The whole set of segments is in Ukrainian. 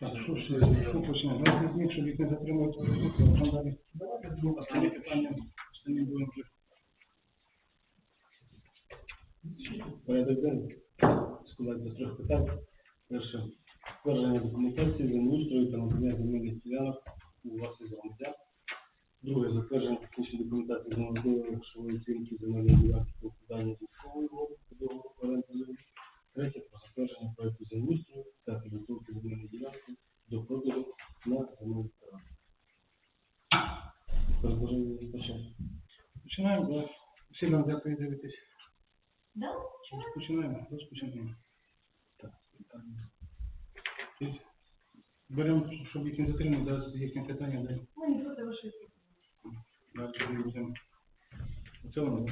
Так, що ж, що почнемо? Раз з них, то далі. Давайте друге останнє питання, власність громадян. Друге, затвердження технічної документації з можливої грошової оцінки земельної ділянки та укладання військової угоди по договору оренди землі. Третє, про затвердження проекту землеустрою та підготовки земельної ділянки до продажу на земельних торгах. Предложення розпочати. Починаємо, да? Всім нам дякую дивитись. Да? Розпочинаємо, розпочинаємо. Так, питання. Беремо, щоб їх не затримати, да, їхнє питання, да. Ми не проти вашої Оце воно.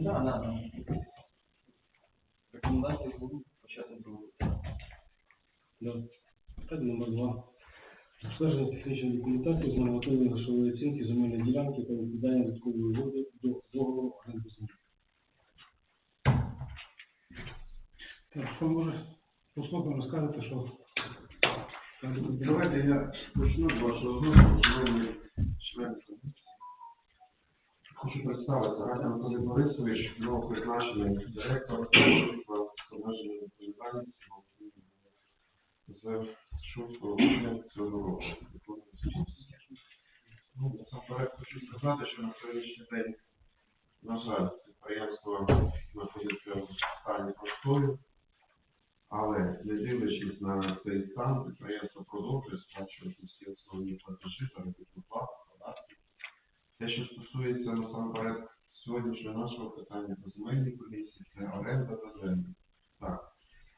Да, да, да. Рекомендації будуть почати проводити. Да. Питання номер два. Затвердження технічної документації з нормативної грошової оцінки земельної ділянки та викидання додаткової угоди до договору оренди землі. Так, що може, послухаємо, розкажете, що. Давайте я почну з вашого дозволу, шановні члени комісії. Хочу представити Радя Анатолій Борисович, новопризначений директор служба з обмеженою відповідальністю з шостого грудня цього року. Ну, насамперед хочу сказати, що на сьогоднішній день, на жаль, підприємство знаходиться в стані простою, але не дивлячись на цей стан, підприємство продовжує сплачувати всі основні платежі, заробітну плату, податки. Те, що стосується насамперед сьогоднішнього нашого питання по земельній комісії, це оренда та землі. Так,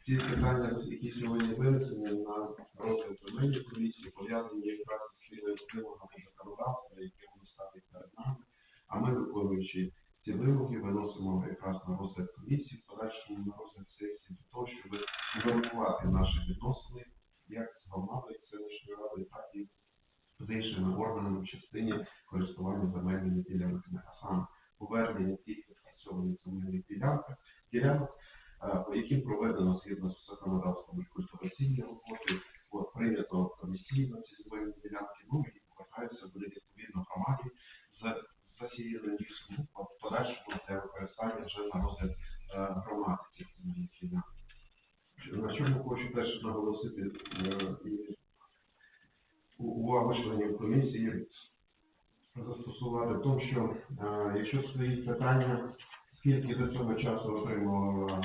ці питання, які сьогодні винесені на розгляд земельної комісії, пов'язані якраз з цими вимогами законодавства, які воно ставить перед нами. А ми, виконуючи ці вимоги, виносимо якраз на розгляд комісії, в подальшому на розгляд сесії для того, щоб врегулювати наші відносини як з громадою селищної ради, так і з іншими органами в частині користування земельними ділянками, а саме повернення тих відпрацьованих земельних ділянок, ділянок, е, по яким проведено згідно з законодавством культиваційні роботи, от, прийнято комісійно ці земельні ділянки, ну і повертаються буде відповідно громаді з засіяним лісом, ну, в подальшому для використання вже на розгляд е, громади цих земельних. На чому хочу теж наголосити е, і увагу членів комісії застосувати в тому, що е, якщо стоїть питання, скільки до цього часу отримувала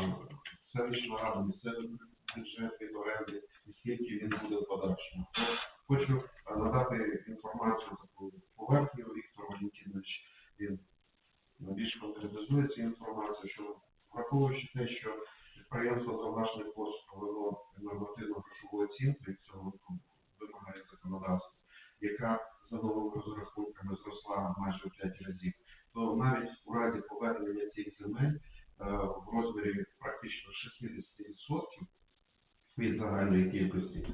селищна рада, місцевий бюджет від оренди, і скільки він буде в подальшому. то Хочу е, надати інформацію таку поверхню Віктор Валентинович, він більш конкретизує цю інформацію, що враховуючи те, що підприємство за власний кошт провело нормативну грошову оцінку, як цього вимагає законодавство, яка за новими розрахунками зросла майже в 5 разів, то навіть у разі цих земель в розмірі практично 60% від загальної кількості,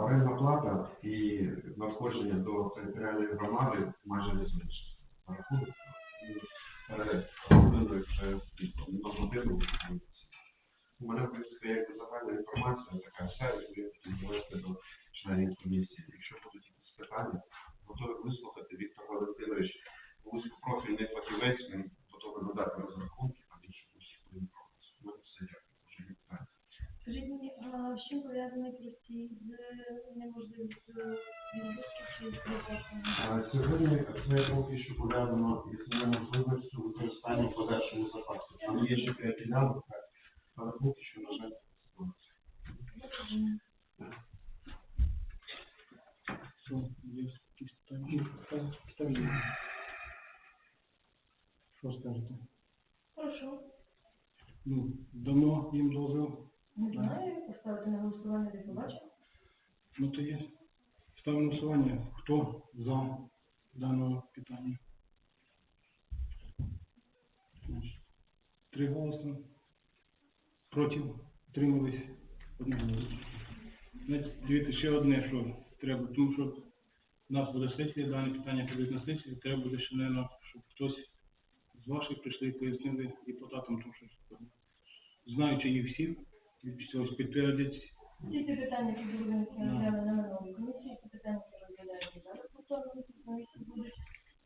орендна плата і надходження до територіальної громади майже не зменшиться. За рахунок і перед годиною вже нормативно виконується. У мене, в принципі, якби загальна інформація така вся, яку я хотів довести до членів комісії. Якщо будуть якісь питання, готовий вислухати. Віктор Валентинович, вузькопрофільний фахівець, він готовий надати розрахунки та іншу усю інформацію. У мене все дякую. Дуже є питання. Скажіть мені, а з чим пов'язаний простій з неможливістю відпустки чи з випадком? А Сьогодні це поки що пов'язано із неможливістю використання в подальшому запасу. Там є ще п'ять ділянок, так, але поки що, на жаль, ситуація. Що, є якісь питання? Питання? Питання? Що скажете? Прошу. Ну, дамо їм дозвіл. Не знаю, поставити на голосування не побачив. Ну, то є. Ставимо на голосування. Хто за дане питання? Значить, Три голоси. Проти. Тримались. Одного голосу. Значить, дивіться, ще одне, що треба, тому що у нас буде сесія, дані питання підуть на сесію, треба буде ще, мабуть, щоб хтось з ваших прийшли і пояснили депутатам, тому що знаючи їх всіх, щось підтвердять, ці питання, які були винесені на минулій комісії, ці питання, які розглядаються зараз повторно на комісії, будуть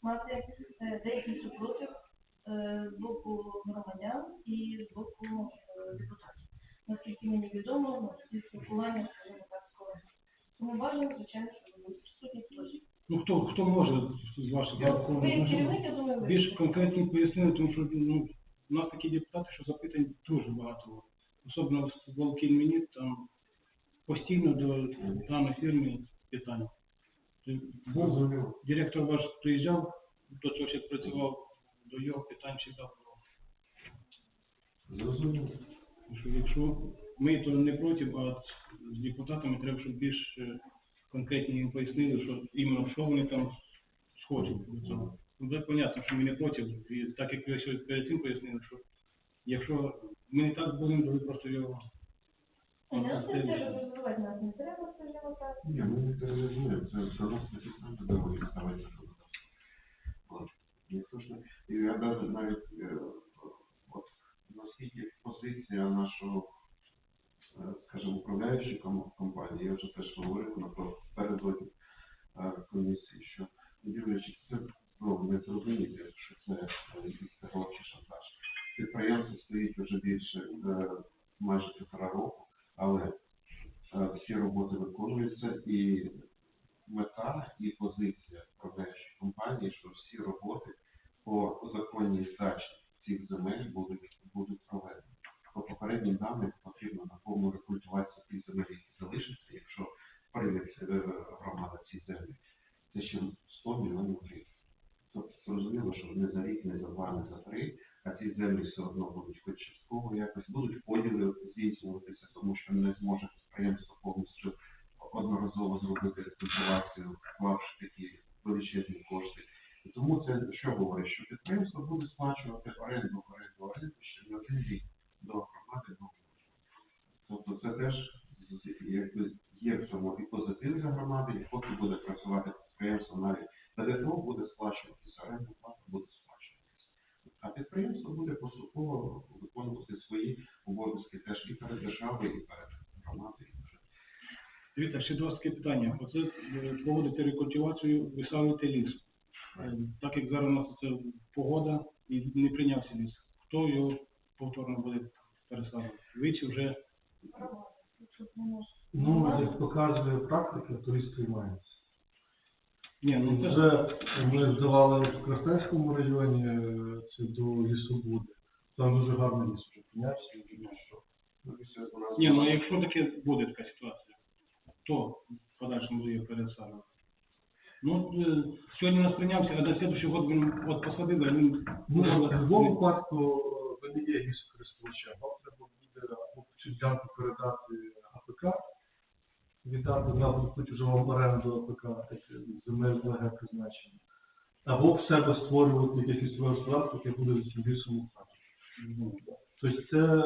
мати е, деякий супротив е, з боку громадян і з боку е, депутатів. Наскільки мені відомо, ці спілкування, скажімо так, з колегами. Тому бажано, звичайно, щоб були присутні хтось. Ну хто, хто може з ваших я такого Ви не як знаю. керівник, я думаю, ви. більш конкретно пояснили, тому що ну, у нас такі депутати, що запитань дуже багато. Особливо в Волкін мені там постійно до даної фірми питання. Був директор ваш приїжджав, до цього ще працював, до його питань завжди було. Зрозуміло. Якщо ми то не проти, а з депутатами треба, щоб більш е, конкретні їм пояснили, що іменно що вони там схочуть. Ну, це понятно, що ми не проти, і так як ви сьогодні перед цим пояснили, що якщо ми не так будемо, то ви просто його не треба нас. Не треба, скажімо так. Ні, ми не тероризуємо, це все одно ж не... І я навіть, навіть е, от, наскільки позиція нашого, скажімо, управляючої компанії, я вже теж говорив на передодні е, комісії, що не дивлячись, це ну, не зрозуміти, що це е, якийсь терор чи шантаж. Підприємство стоїть вже більше е, майже півтора року, але е, всі роботи виконуються і мета і позиція управляючої компанії, що всі роботи по законній здачі цих земель будуть, будуть проведені. По попереднім даним потрібно на повну рекультивацію тих земель, які залишаться, якщо прийме е, громада ці землі, це ще 100 мільйонів гривень. Тобто зрозуміло, що не за рік, не за два, не за три, а ці землі все одно будуть хоч частково якось, будуть поділи здійснюватися, тому що не зможе підприємство повністю одноразово зробити рекультивацію, вклавши такі величезні кошти. І тому це що говорить, що підприємство буде сплачувати оренду, оренду, оренду ще не один рік до громади до Тобто це теж з- якби є в цьому і позитив для громади, і поки буде працювати підприємство навіть ПДФО буде сплачуватися, оренду плата буде сплачуватися. А підприємство буде поступово виконувати свої обов'язки теж і перед державою, і перед громадою. Дивіться, ще два таке Оце е, рекультивацію, висаджуєте ліс. Е, Так як зараз у нас це погода і не прийнявся ліс. Хто його повторно буде пересаджувати? Ви чи вже. Ну, як показує практика, то турист приймається. ні, ну це Вже ми здавали в Красненському районі, е, це до лісобуди. Там дуже гарний ліс вже піднявся. і нас ні, ну якщо таке буде така ситуація, хто в подальшому буде пересаджувати? Ну, е, сьогодні у нас прийнявся, а на слідчий год він от посадили, а він Ну, в будь-якому випадку е, ви не є. Вам треба буде або цю ділянку передати АПК, віддати на хоч уже вам оренду АПК, таке земель ВГ призначення. Або в себе створювати якесь своє господарство, яке буде лісом управління. Тобто це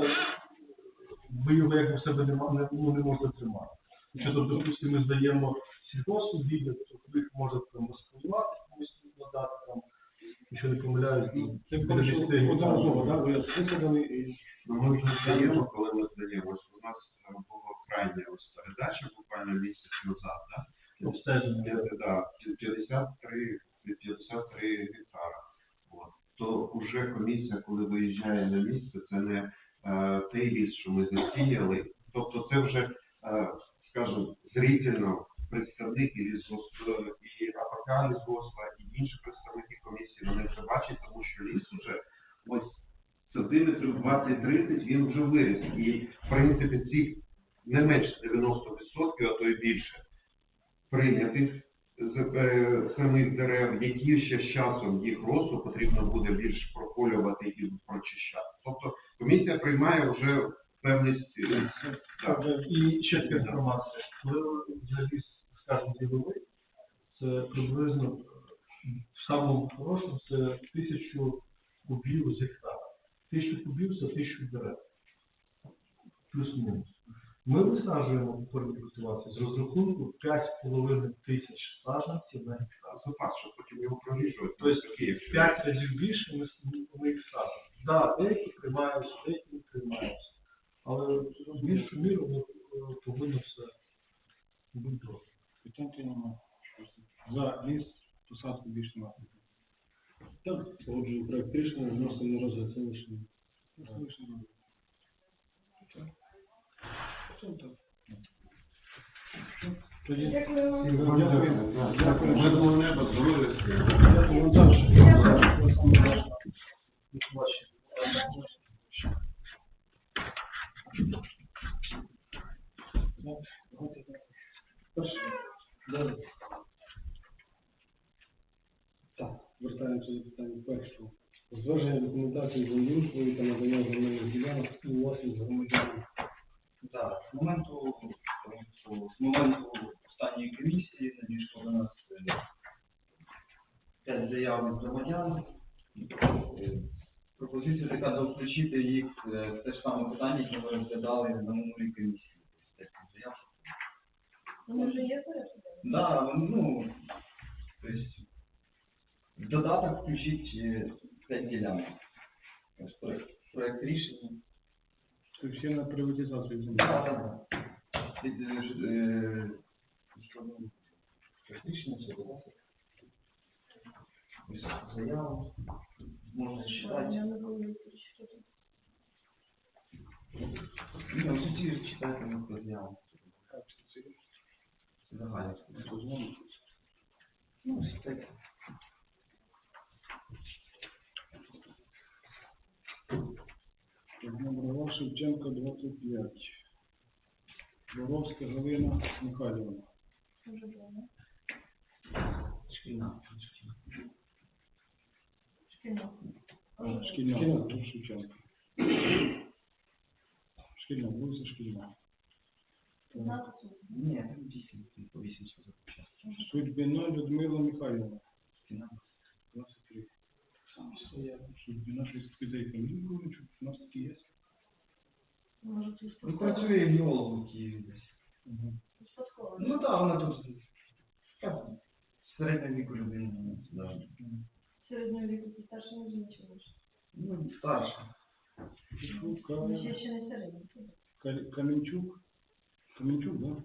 ви його як в себе не, ма- не, ну, не можете тримати. Якщо, тобто, допустимо, ми здаємо сільгоспугілля, то їх може там розподівати, комусь надати там, якщо не помиляюсь, Ну, Це біля більше 10 гектарів. одноразово, да? Ви висадили і Ну, ми вже здаємо, коли ми здаємо. Ось у нас е, була крайня ось передача буквально місяць назад, да? обстеження. П'ят- да, 53, 53 гектара. От. То вже комісія, коли виїжджає на місце, це не е, той ліс, що ми засіяли. Тобто це вже, е, скажімо, зрительно представник і лісгосп, е, і АПК лісгоспа, і інші представники комісії, вони вже бачать, тому що ліс вже ось сантиметрів 20-30 він вже виріс. І, в принципі, ці не менше 90%, а то й більше прийнятих з е, самих дерев, які ще з часом їх росту потрібно буде більш прополювати і прочищати. Тобто комісія приймає вже певність. так. І ще така інформація. Вже скажімо, діловий, це приблизно е, в самому хорошому це тисячу кубів з гектара. Тисячу кубів це тисячу дерев. Плюс-мінус. Ми висаджуємо формі культивації з розрахунку 5,5 тисяч саджанців на гектар. Запас, щоб потім його проріжувати. Тобто в 5 разів більше ми, ми їх саджаємо. Так, да, деякі приймаються, деякі не приймаються. Але в більшу міру ми е, повинні все бути добре. То немає. За ліс посадку більше немає. Так, погоджую проект рішення, вносимо на розгляд. Просто лише не робити. Так. Все так. Тоді Дякую. Мирного неба, здоров'я. Дякую вам. Так, вертаємося до питання першого. Затвердження документації землеустрою та надання земельних ділянок у власність громадянам. Так, з моменту, з моменту останньої комісії надійшло до нас е, п'ять заяв від громадян. Е, Пропозиція така до включити їх е, в те ж саме питання, яке ми розглядали на минулій комісії. Вони вже є порядок? Да, ну, то есть, в додаток включить е, п'ять ділянок. Проект рішення. Це всі на приватизацію землі. Да, да, да. Під, е, ж- е, що там? Проект рішення, все додаток. Ось заяву. Можна читати. Я не буду що тут. Ну, заяву. Це загальне. Ну, так. Номерова Шевченка 25. Боровська Галина Михайлівна. Дуже добре. Шкільна. Шкільна, Шкільна. Шевченка. Шкільна, вулиця Шкільна. Знати цю. Ні, там вісім, по вісім сказав. Судьбина Людмила Михайлівна. Шкільна. 23. Сам стояв. Судьбина щось піде фамілію Ковичу. У нас такі є. Може, це Ну, працює геологом в Києві десь. Угу. спадково. Ну так, вона тут так, середнього віку людина. ну, да. Середнього віку це старше не жінка. Ну, старша. Ще ще не середній. Ка- Каменчук. Каменчук, да?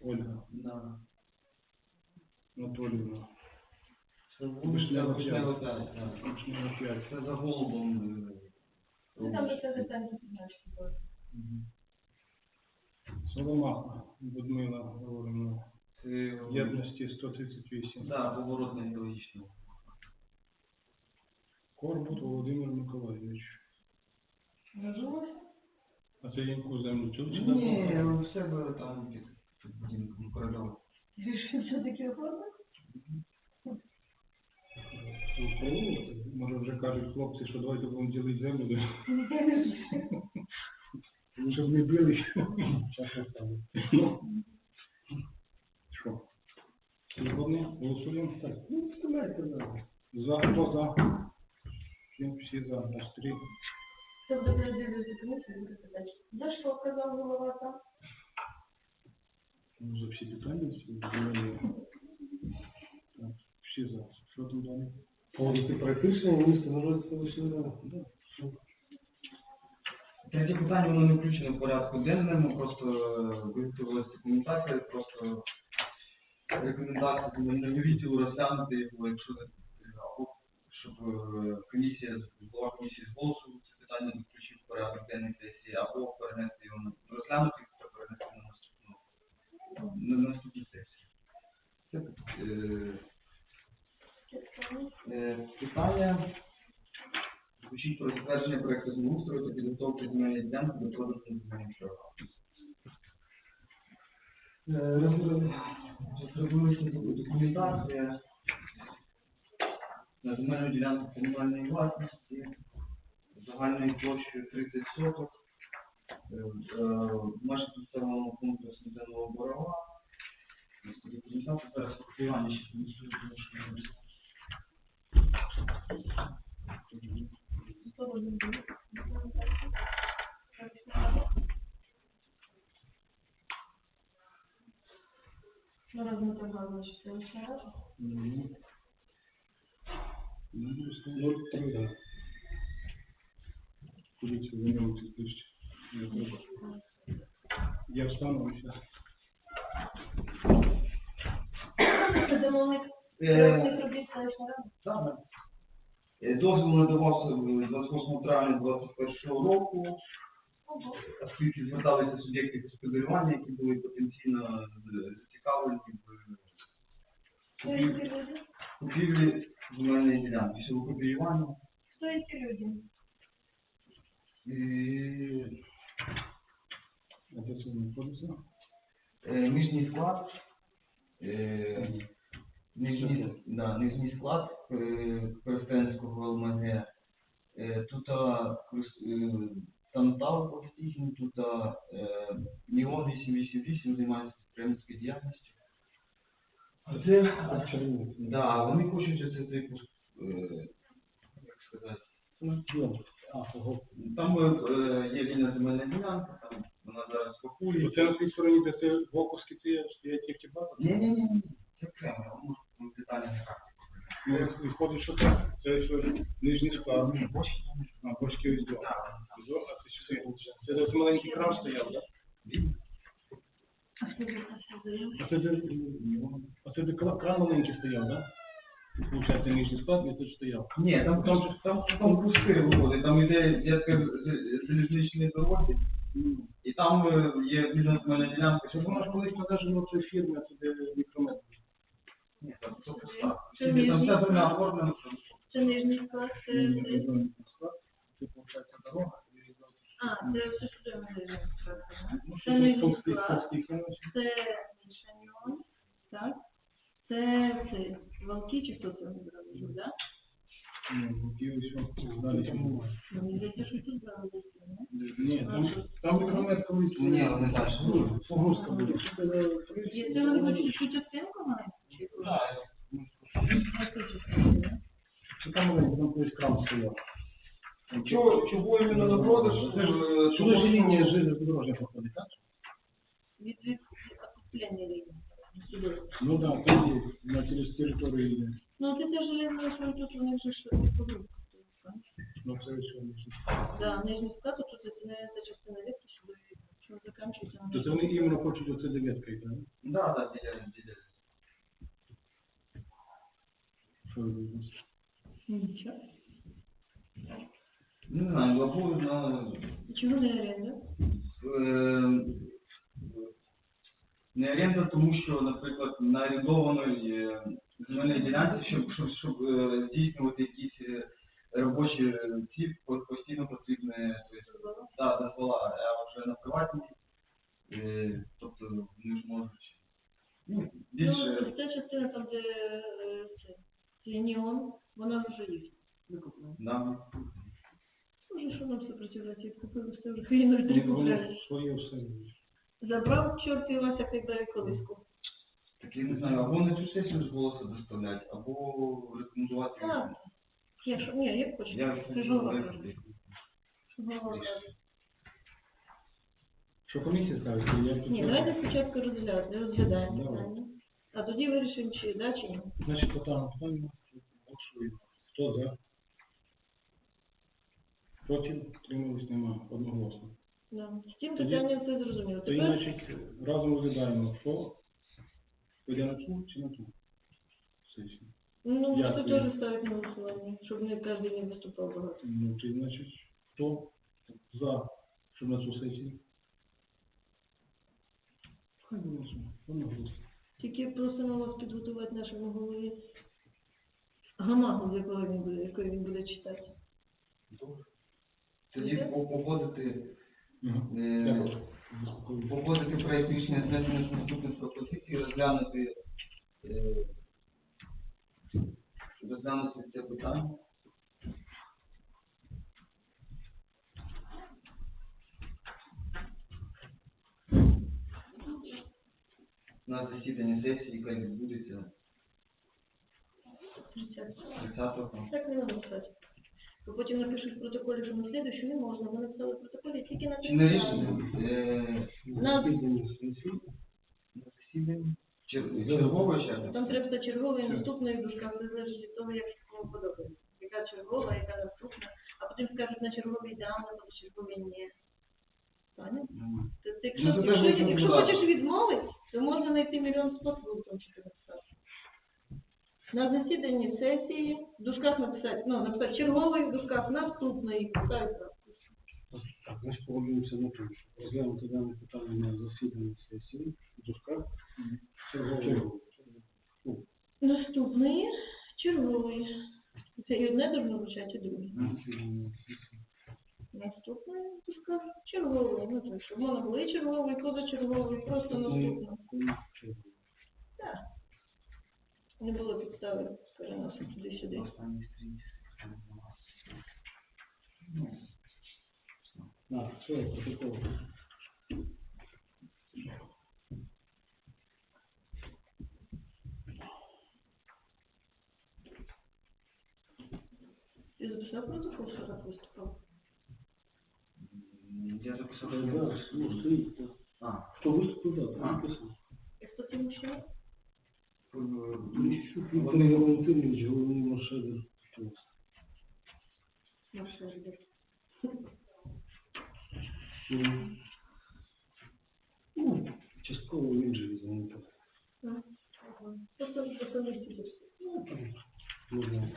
Ольга Да. Анатоліївна. Це Вишнева Вишнева п'ять. п'ять, так. Вишнева 5. Це за голубом. е, Ну, там же це. Соломаха Людмила Григорівна. Це Єдності 138. Да, поворотна геологічна. Корбут Володимир Миколайович. Нажилося? А це яку землю чув чи Ні, у себе там під під будинком корольова. Більше все-таки оформив? Може вже кажуть хлопці, що давайте будемо ділити землю, щоб не били. Ну, Що? Згодні? Голосуємо? Так, ну, вставляйте. За, хто за? Всі за, аж три. Буде передивлювати комісію, буде питати. За що казав голова там? Ну, за всі питання, всі зелені. Так, всі за. Що там далі? Проект рішення, місто на розгляд селищної ради. Третє питання, воно не включено в порядку денному, просто е, виготовилася документація, просто рекомендація земельного відділу розглянути якщо щоб е, комісія, голова комісії з голосу це питання не включив в порядок денний сесії, або перенести його розглянути та перенести на наступну на наступну сесію. Е, Е, Питання звучить про затвердження проекту землеустрою та підготовки земельної ділянки до продажу земельних прав. Е, Розробилася документація на земельну ділянку комунальної власності загальною площею 30 соток. Е, е, В нашому населеному пункту Сніженого Борова. Зараз спілкування ще комісують, тому раз? Ну, три, так. Е, проектних робіт селищної ради. Так. Е, Дозвіл надавався е, 28 травня 2021 року, оскільки зверталися суб'єкти господарювання, які були потенційно е, зацікавлені в купівлі земельної ділянки, щодо копіювання. Хто є ці люди? І, е, Нижній склад, е, нижній, да, нижній склад е, ЛМГ. Е, Тут е, Тантал професійний, тут е, 888 займається підприємницькою діяльністю. А це А? Да, вони хочуть оце типу, як сказати. Там е, є вільна земельна ділянка, там вона зараз спокує. Це на тій стороні, де це Волковські ці стоять ті база. Ні, ні, ні, ні, це окремо, я можу деталі не так. Ну, виходить, що це, це що нижній склад. Ні, бочки А, бочки ось до. Так, Зо, а це сюди. Це де маленький крам стояв, так? А це? А це де, а це де кран маленький стояв, так? Получається, нижній склад, і тут стояв. Ні, там, там, там, там пусти виходить, там іде дядька залізничної дороги, і там е, є земельна ділянка. Це воно ж колись належало цю фірму, а туди мікрометр. мікромет. Ні, там це пуста. Це Там вся земля оформлена. Це нижній склад, це... Це, виходить, дорога. А, це все сюди ми нижній склад, так? Ну, Це що тут нижній товстий, склад. товстий хрен, Це Мішаньон, так? Це це Валки чи хто це зробив, так? Ну, і ось он, далі. Мені здається, що тут брали десь, не? Ні, там, там мікромет колись. Ні, вони далі. Ну, Погрузка була. Є це вони хочуть цю частинку мають? Чи яку? Яку частинку, да? Чи там маленький, там колись крам стояв. Чого, чого іменно на продаж? Це ж, е, Сюди ж тому лінія що- железнодорожня проходить, так? Від від Сюди. Ну да, там є, на через територію. Ну, це теж железно, що тут у них же ж погрузка. Ну, це що, ну, Да, нижній склад, тут не ця частина ветки, сюди, що закінчується на То це вони іменно хочуть оце дев'ятка йде, так? Да, да, біля, біля. Що думаєте? Нічого. Не знаю, або на Чого не оренда? Не оренда, тому що, наприклад, на орендованій е, земельній ділянці, щоб, щоб, щоб е, здійснювати якісь е, робочі ці, постійно потрібне тобто, да, дозвола, а вже на приватній, е, тобто вони ж можуть ну, Ну, ця частина там, де це, неон, вона вже є. Викуплена. Да. Може, що нам все працювати, купили все вже хріну Ні, три воно своє все. Забрав чорт і Вася, як дає колиску. Так я не знаю, або на цю сесію з голосу доставляти, або рекомендувати. Так. Я що, ні, як хочеш. Я Це ж голова каже. Що голова каже. Що комісія ставить? Я тут- Ні, давайте спочатку розглядаємо, розглядаємо Давай. питання. А тоді вирішимо, чи да, чи ні. Значить, питання питання. Голосуємо. Хто за? Проти? Тримались нема. Одноголосно. Да. З цим Тоді- питанням все зрозуміло. Тоді, Тепер значить, разом розглядаємо, що піде на цю чи на ту сесію. ну, можете Дякую. теж ставити на голосування, щоб не кожен не виступав багато. Ну, ти, значить, хто за, щоб на цю сесію? Хай голосує. Одноголосно. Тільки просимо вас підготувати нашому голові гамагу, з якого він буде, якою він буде читати. Тоді погодити Мгм. Е, Дякую. Погодити проєкт рішення знесення з наступних пропозицій, розглянути, е, розглянути це питання. На засіданні сесії, яка відбудеться 30-го. Бо потім напишуть в протоколі, що на слідуючу не можна. Ми написали в протоколі тільки на Чи на рішення? Е, На на засіданні Чер- Чергової черги? Там треба черговий наступний в дужках, це залежить від того, як кому подобається. Яка чергова, яка наступна, а потім скажуть на черговий да, на позачерговий ні. Тобто, якщо, Ну, це теж якщо, можна якщо додати. хочеш відмовити, то можна знайти мільйон способів, в тому числі написати. На засіданні сесії в дужках написати, ну, написати черговий, в дужках наступний, писати так. Так, ми ж погоджуємося на тому, що розглянути дане питання на засіданні сесії, в дужках, чергового. Ну, Наступний черговий. Це і одне должно вручати, друге. сесії. Наступний дужках черговий. Ну, то, щоб воно було і черговий, позачерговий, просто наступний. Коли черговий. Так. Не було підстави переносити туди-сюди. Останній стрій. Ну, А, все, протокол. Ти записав протокол, що так виступав? м, Я записав, що Да, ну, стоїть. да. А, Хто виступив, да, А. там написано. І хто це мужчина? Поліщук Віталій Валентинович, головний маршалер. Маршал Жидер. Ну, частково він же. Ага. Просто особисті. Ну, там, можна.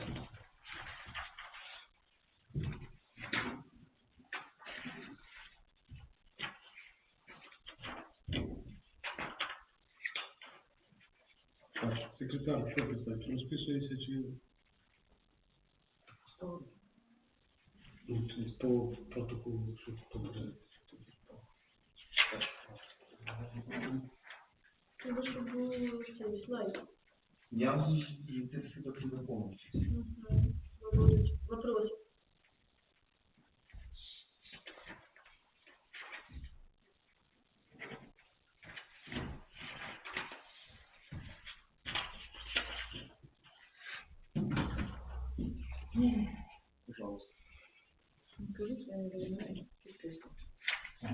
Так, секретар, що писати? Розписується чи Ну, це з того протоколу, що тут бере. Треба, щоб був цей слайд. Я вам не все таки Вопрос. Пожалуйста. Кажіть, я не розумію.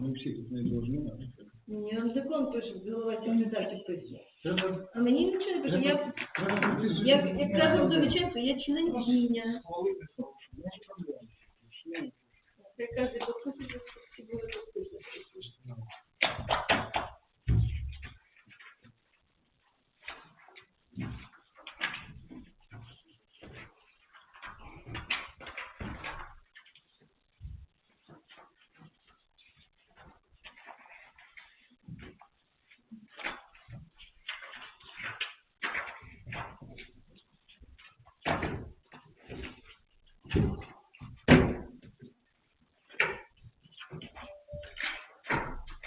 ми всі тут не должны, а Мені нам закон пише, голова секретар підписує. Треба, А мені нічого не пише. Я, я як, як каже Вдовиченко, я членкиня. Хвалити, що не проблем. Член. Я каже, підписуйте, щоб всі були підписані.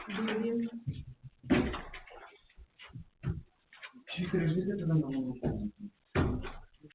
Блін. Чи пережити на новому